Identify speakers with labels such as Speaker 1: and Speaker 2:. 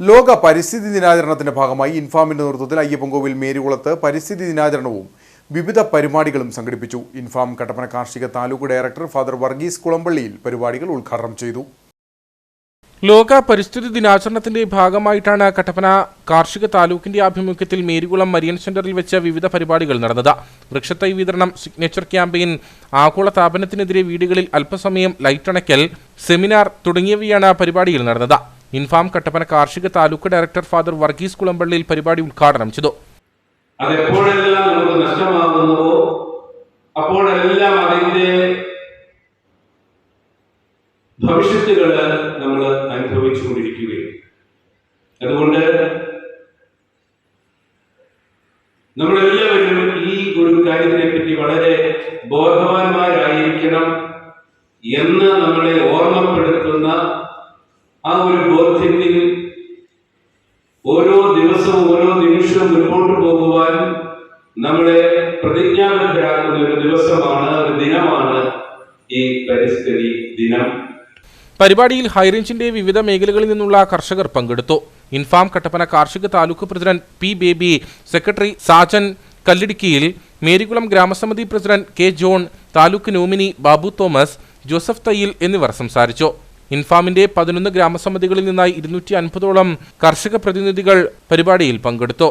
Speaker 1: ലോക പരിസ്ഥിതി ദിനാചരണത്തിന്റെ ഭാഗമായി ഇൻഫാമിന്റെ നേതൃത്വത്തിൽ അയ്യപ്പൻകോവിൽ മേരികുളത്ത് പരിസ്ഥിതി ദിനാചരണവും വിവിധ പരിപാടികളും സംഘടിപ്പിച്ചു. ഇൻഫാം കട്ടപ്പന കാർഷിക താലൂക്ക് ഡയറക്ടർ ഫാദർ വർഗീസ് കുളമ്പള്ളിയിൽ പരിപാടികൾ ഉദ്ഘാടനം ചെയ്തു.
Speaker 2: ലോക പരിസ്ഥിതി ദിനാചരണത്തിന്റെ ഭാഗമായിട്ടാണ് കട്ടപ്പന കാർഷിക താലൂക്കിന്റെ ആഭിമുഖ്യത്തിൽ മേരികുളം മരിയൻ സെന്ററിൽ വെച്ച വിവിധ പരിപാടികൾ നടന്നത്. വൃക്ഷത്തൈ വിതരണം സിഗ്നേച്ചർ ക്യാമ്പയിൻ ആഗോള താപനത്തിനെതിരെ വീടുകളിൽ അല്പസമയം ലൈറ്റ് അണയ്ക്കൽ സെമിനാർ തുടങ്ങിയവയാണ് പരിപാടിയിൽ നടന്നത്. ഇൻഫാം കട്ടപ്പന കാർഷിക താലൂക്ക് ഡയറക്ടർ ഫാദർ വർഗീസ് കുളമ്പള്ളിയിൽ പരിപാടി ഉദ്ഘാടനം ചെയ്തു.
Speaker 3: അതെപ്പോഴെല്ലാം നമുക്ക് നഷ്ടമാകുന്നുവോ? അപ്പോഴെല്ലാം അതിന്റെ ഭവിഷ്യത്തുകൾ നമ്മൾ അനുഭവിച്ചുകൊണ്ടിരിക്കുകയാണ്. അതുകൊണ്ട് നമ്മളെല്ലാവരും ഈ ഒരു കാര്യത്തിനെ പറ്റി വളരെ ബോധവാന്മാരായിരിക്കണം എന്ന് നമ്മളെ ഓർമ്മപ്പെടുത്തുന്ന ആ ഒരു ബോധ്യത്തിൽ ഓരോ ദിവസവും ഓരോ നിമിഷവും മുൻപോട്ട് പോകുവാൻ നമ്മളെ പ്രതിജ്ഞാബദ്ധരാക്കുന്ന ഒരു ദിവസമാണ് ഒരു ദിനമാണ് ഈ പരിസ്ഥിതി ദിനം.
Speaker 2: പരിപാടിയിൽ ഹൈറേഞ്ചിന്റെ വിവിധ മേഖലകളിൽ നിന്നുള്ള കർഷകർ പങ്കെടുത്തു. ഇൻഫാം കട്ടപ്പന കാർഷിക taluk president P Baby secretary Sajan കല്ലിടുക്കിയിൽ Marykulam ഗ്രാമസമിതി president K John taluk nominee Babu Thomas Joseph Thayyil എന്നിവർ സംസാരിച്ചു. ഇൻഫാമിന്റെ പതിനൊന്ന് ഗ്രാമസമിതികളിൽ നിന്നായി ഇരുന്നൂറ്റി അൻപതോളം കർഷക പ്രതിനിധികൾ പരിപാടിയിൽ പങ്കെടുത്തു.